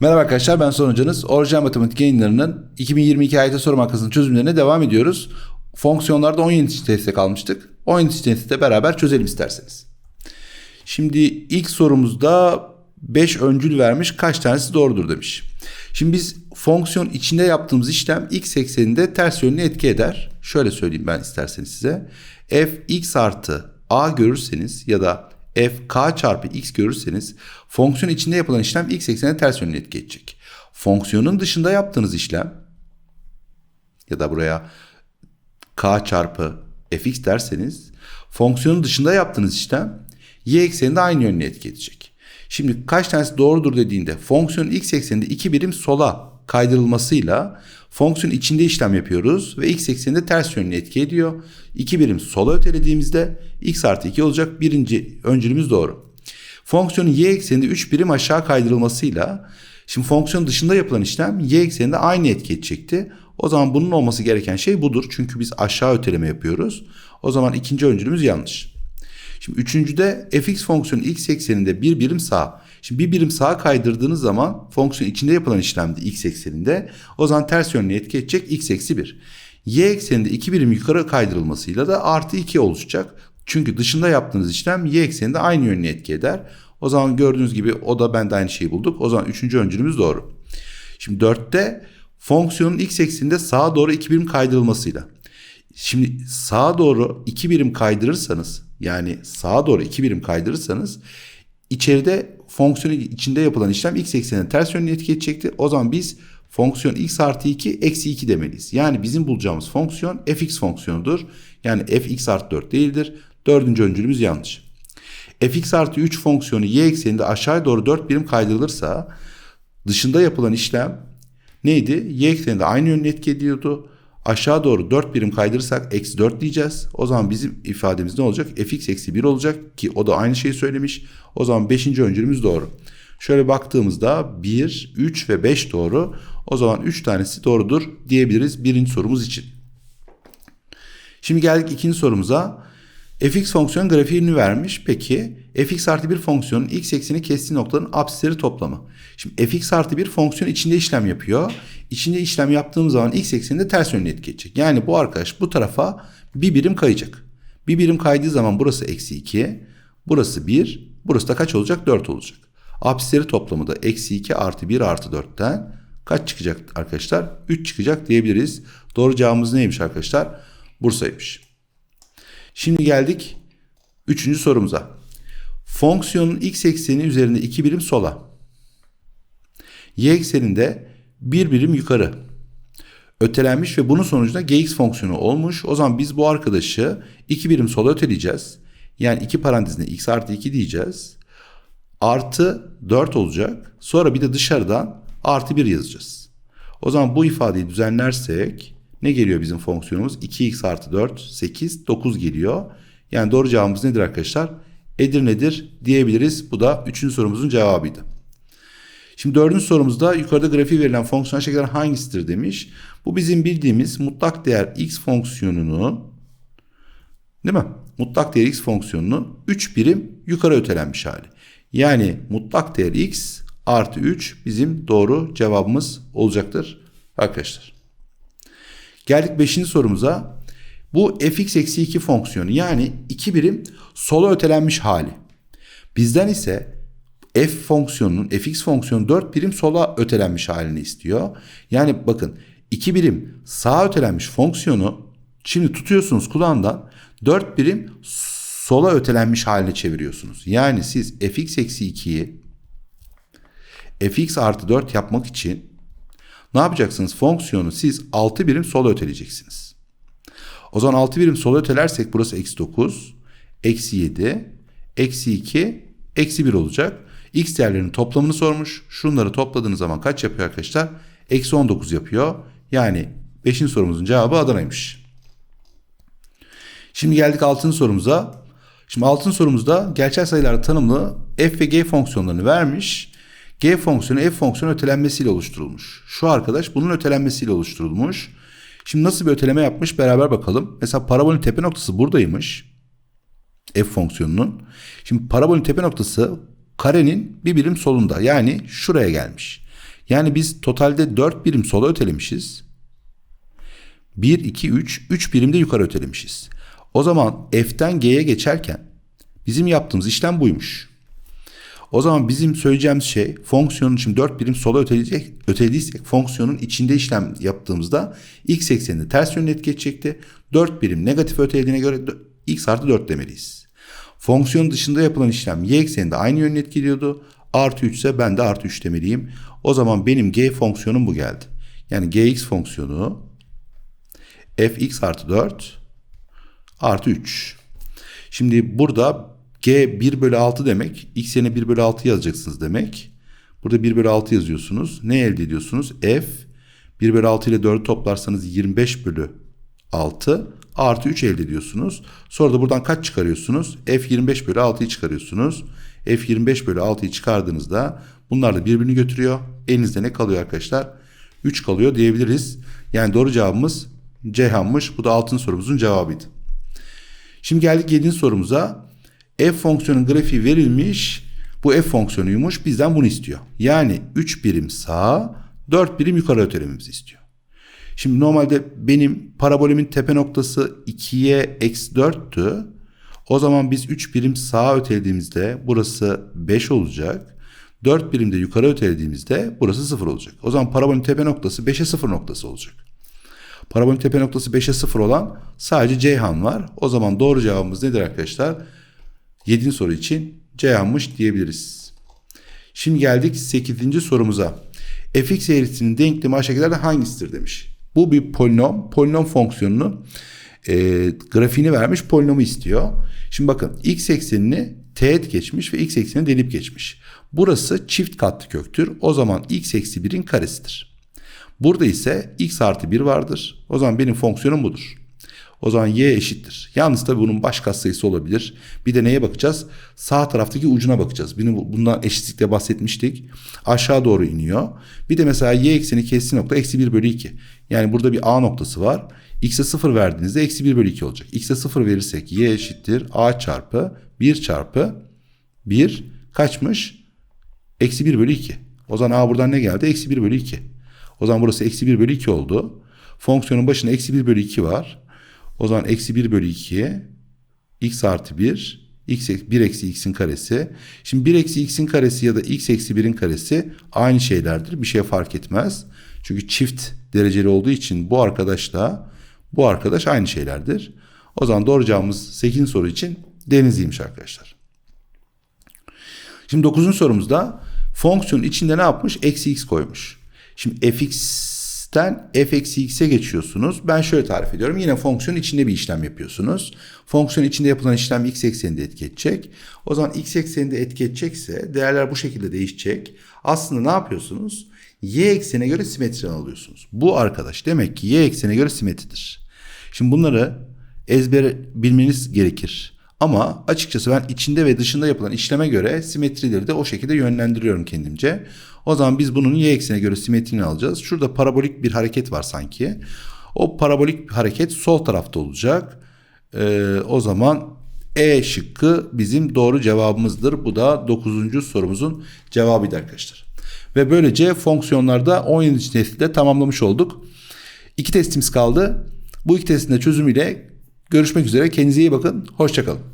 Merhaba arkadaşlar ben Son Hocanız. Orijinal Matematik yayınlarının 2022 AYT soru bankasının çözümlerine devam ediyoruz. Fonksiyonlarda 17. testte kalmıştık. 17. testte beraber çözelim isterseniz. Şimdi ilk sorumuzda 5 öncül vermiş kaç tanesi doğrudur demiş. Şimdi biz fonksiyon içinde yaptığımız işlem x ekseninde ters yönlü etki eder. Şöyle söyleyeyim ben isterseniz size. f x artı a görürseniz ya da f k çarpı x görürseniz fonksiyon içinde yapılan işlem x eksenine ters yönlü etki edecek. Fonksiyonun dışında yaptığınız işlem ya da buraya k çarpı fx derseniz fonksiyonun dışında yaptığınız işlem y ekseninde aynı yönlü etki edecek. Şimdi kaç tanesi doğrudur dediğinde fonksiyonun x ekseninde iki birim sola kaydırılmasıyla fonksiyon içinde işlem yapıyoruz ve x ekseninde ters yönlü etki ediyor. İki birim sola ötelediğimizde x artı 2 olacak. Birinci öncülümüz doğru. Fonksiyonun y ekseninde 3 birim aşağı kaydırılmasıyla şimdi fonksiyon dışında yapılan işlem y ekseninde aynı etki edecekti. O zaman bunun olması gereken şey budur. Çünkü biz aşağı öteleme yapıyoruz. O zaman ikinci öncülümüz yanlış. Şimdi üçüncüde fx fonksiyonu x ekseninde bir birim sağ. Şimdi bir birim sağa kaydırdığınız zaman fonksiyon içinde yapılan işlemde x ekseninde o zaman ters yönlü etki edecek x eksi 1. Y ekseninde iki birim yukarı kaydırılmasıyla da artı 2 oluşacak. Çünkü dışında yaptığınız işlem y ekseninde aynı yönlü etki eder. O zaman gördüğünüz gibi o da ben de aynı şeyi bulduk. O zaman üçüncü öncülümüz doğru. Şimdi dörtte fonksiyonun x ekseninde sağa doğru iki birim kaydırılmasıyla. Şimdi sağa doğru iki birim kaydırırsanız yani sağa doğru iki birim kaydırırsanız içeride fonksiyonun içinde yapılan işlem x eksenine ters yönlü etki edecektir. O zaman biz fonksiyon x artı 2 eksi 2 demeliyiz. Yani bizim bulacağımız fonksiyon fx fonksiyonudur. Yani fx artı 4 değildir. Dördüncü öncülümüz yanlış. fx artı 3 fonksiyonu y ekseninde aşağıya doğru 4 birim kaydırılırsa dışında yapılan işlem neydi? Y ekseninde aynı yönlü etki ediyordu. Aşağı doğru 4 birim kaydırırsak eksi 4 diyeceğiz. O zaman bizim ifademiz ne olacak? fx eksi 1 olacak ki o da aynı şeyi söylemiş. O zaman 5. öncülümüz doğru. Şöyle baktığımızda 1, 3 ve 5 doğru. O zaman 3 tanesi doğrudur diyebiliriz birinci sorumuz için. Şimdi geldik ikinci sorumuza. Fx fonksiyon grafiğini vermiş. Peki fx artı bir fonksiyonun x ekseni kestiği noktanın apsisleri toplamı. Şimdi fx artı bir fonksiyon içinde işlem yapıyor. İçinde işlem yaptığım zaman x ekseninde ters yönlü etki edecek. Yani bu arkadaş bu tarafa bir birim kayacak. Bir birim kaydığı zaman burası eksi 2, burası 1, burası da kaç olacak? 4 olacak. Apsisleri toplamı da eksi 2 artı 1 artı 4'ten kaç çıkacak arkadaşlar? 3 çıkacak diyebiliriz. Doğru cevabımız neymiş arkadaşlar? Bursa'ymış. Şimdi geldik üçüncü sorumuza. Fonksiyonun x ekseni üzerinde iki birim sola. Y ekseninde bir birim yukarı ötelenmiş ve bunun sonucunda gx fonksiyonu olmuş. O zaman biz bu arkadaşı iki birim sola öteleyeceğiz. Yani iki parantezine x artı 2 diyeceğiz. Artı 4 olacak. Sonra bir de dışarıdan artı 1 yazacağız. O zaman bu ifadeyi düzenlersek ne geliyor bizim fonksiyonumuz? 2x artı 4, 8, 9 geliyor. Yani doğru cevabımız nedir arkadaşlar? Edirne'dir diyebiliriz. Bu da üçüncü sorumuzun cevabıydı. Şimdi dördüncü sorumuzda yukarıda grafiği verilen fonksiyon şekiller hangisidir demiş. Bu bizim bildiğimiz mutlak değer x fonksiyonunun değil mi? Mutlak değer x fonksiyonunun 3 birim yukarı ötelenmiş hali. Yani mutlak değer x artı 3 bizim doğru cevabımız olacaktır arkadaşlar. Geldik 5. sorumuza. Bu fx eksi 2 fonksiyonu yani 2 birim sola ötelenmiş hali. Bizden ise f fonksiyonunun fx fonksiyonu 4 birim sola ötelenmiş halini istiyor. Yani bakın 2 birim sağa ötelenmiş fonksiyonu şimdi tutuyorsunuz kulağından 4 birim sola ötelenmiş haline çeviriyorsunuz. Yani siz fx eksi 2'yi fx artı 4 yapmak için ne yapacaksınız? Fonksiyonu siz 6 birim sola öteleyeceksiniz. O zaman 6 birim sola ötelersek burası eksi 9, eksi 7, eksi 2, eksi 1 olacak. X değerlerinin toplamını sormuş. Şunları topladığınız zaman kaç yapıyor arkadaşlar? Eksi 19 yapıyor. Yani 5. sorumuzun cevabı Adana'ymış. Şimdi geldik 6. sorumuza. Şimdi 6. sorumuzda gerçel sayılar tanımlı f ve g fonksiyonlarını vermiş. G fonksiyonu f fonksiyonu ötelenmesiyle oluşturulmuş. Şu arkadaş bunun ötelenmesiyle oluşturulmuş. Şimdi nasıl bir öteleme yapmış beraber bakalım. Mesela parabolün tepe noktası buradaymış. F fonksiyonunun. Şimdi parabolün tepe noktası karenin bir birim solunda yani şuraya gelmiş. Yani biz totalde 4 birim sola ötelemişiz. 1, 2, 3, 3 birim de yukarı ötelemişiz. O zaman F'ten G'ye geçerken bizim yaptığımız işlem buymuş. O zaman bizim söyleyeceğimiz şey fonksiyonun için 4 birim sola öteleyecek, ötelediysek fonksiyonun içinde işlem yaptığımızda x ekseninde ters yönde etki edecekti. 4 birim negatif ötelediğine göre x artı 4 demeliyiz. Fonksiyon dışında yapılan işlem y ekseninde aynı yönde etki ediyordu. Artı 3 ise ben de artı 3 demeliyim. O zaman benim g fonksiyonum bu geldi. Yani gx fonksiyonu fx artı 4 artı 3. Şimdi burada g 1 bölü 6 demek. x yerine 1 bölü 6 yazacaksınız demek. Burada 1 bölü 6 yazıyorsunuz. Ne elde ediyorsunuz? f 1 bölü 6 ile 4'ü toplarsanız 25 bölü 6 artı 3 elde ediyorsunuz. Sonra da buradan kaç çıkarıyorsunuz? f 25 bölü 6'yı çıkarıyorsunuz. f 25 bölü 6'yı çıkardığınızda bunlar da birbirini götürüyor. Elinizde ne kalıyor arkadaşlar? 3 kalıyor diyebiliriz. Yani doğru cevabımız Ceyhan'mış. Bu da altın sorumuzun cevabıydı. Şimdi geldik 7. sorumuza. F fonksiyonun grafiği verilmiş. Bu f fonksiyonuymuş. Bizden bunu istiyor. Yani 3 birim sağa 4 birim yukarı ötelememizi istiyor. Şimdi normalde benim parabolümün tepe noktası 2'ye eksi 4'tü. O zaman biz 3 birim sağa ötelediğimizde burası 5 olacak. 4 birim de yukarı ötelediğimizde burası 0 olacak. O zaman parabolün tepe noktası 5'e 0 noktası olacak. Parabolün tepe noktası 5'e 0 olan sadece Ceyhan var. O zaman doğru cevabımız nedir arkadaşlar? 7. soru için Ceyhan'mış diyebiliriz. Şimdi geldik 8. sorumuza. fx eğrisinin denklemi aşağıdakilerden hangisidir demiş. Bu bir polinom. Polinom fonksiyonunu e, grafiğini vermiş polinomu istiyor. Şimdi bakın x eksenini teğet geçmiş ve x eksenini delip geçmiş. Burası çift katlı köktür. O zaman x eksi 1'in karesidir. Burada ise x artı 1 vardır. O zaman benim fonksiyonum budur. O zaman y eşittir. Yalnız tabii bunun baş katsayısı olabilir. Bir de neye bakacağız? Sağ taraftaki ucuna bakacağız. Bundan eşitlikte bahsetmiştik. Aşağı doğru iniyor. Bir de mesela y ekseni kestiği nokta eksi 1 bölü 2. Yani burada bir a noktası var. x'e 0 verdiğinizde eksi 1 bölü 2 olacak. x'e 0 verirsek y eşittir a çarpı 1 çarpı 1 kaçmış? Eksi 1 bölü 2. O zaman a buradan ne geldi? Eksi 1 bölü 2. O zaman burası eksi 1 bölü 2 oldu. Fonksiyonun başında eksi 1 bölü 2 var. O zaman eksi 1 bölü 2 x artı 1 x 1 eksi x'in karesi. Şimdi 1 eksi x'in karesi ya da x eksi 1'in karesi aynı şeylerdir. Bir şey fark etmez. Çünkü çift dereceli olduğu için bu arkadaşla bu arkadaş aynı şeylerdir. O zaman doğru cevabımız 8. soru için denizliymiş arkadaşlar. Şimdi 9. sorumuzda fonksiyon içinde ne yapmış? Eksi x koymuş. Şimdi fx'ten f eksi x'e geçiyorsunuz. Ben şöyle tarif ediyorum. Yine fonksiyon içinde bir işlem yapıyorsunuz. Fonksiyon içinde yapılan işlem x ekseninde etki edecek. O zaman x ekseninde etki edecekse değerler bu şekilde değişecek. Aslında ne yapıyorsunuz? y eksene göre simetri alıyorsunuz. Bu arkadaş demek ki y eksene göre simetridir. Şimdi bunları ezber bilmeniz gerekir. Ama açıkçası ben içinde ve dışında yapılan işleme göre simetrileri de o şekilde yönlendiriyorum kendimce. O zaman biz bunun y eksene göre simetrini alacağız. Şurada parabolik bir hareket var sanki. O parabolik hareket sol tarafta olacak. Ee, o zaman E şıkkı bizim doğru cevabımızdır. Bu da 9. sorumuzun cevabıydı arkadaşlar. Ve böylece fonksiyonlarda 17. testi de tamamlamış olduk. İki testimiz kaldı. Bu iki testin de çözümüyle görüşmek üzere. Kendinize iyi bakın. Hoşçakalın.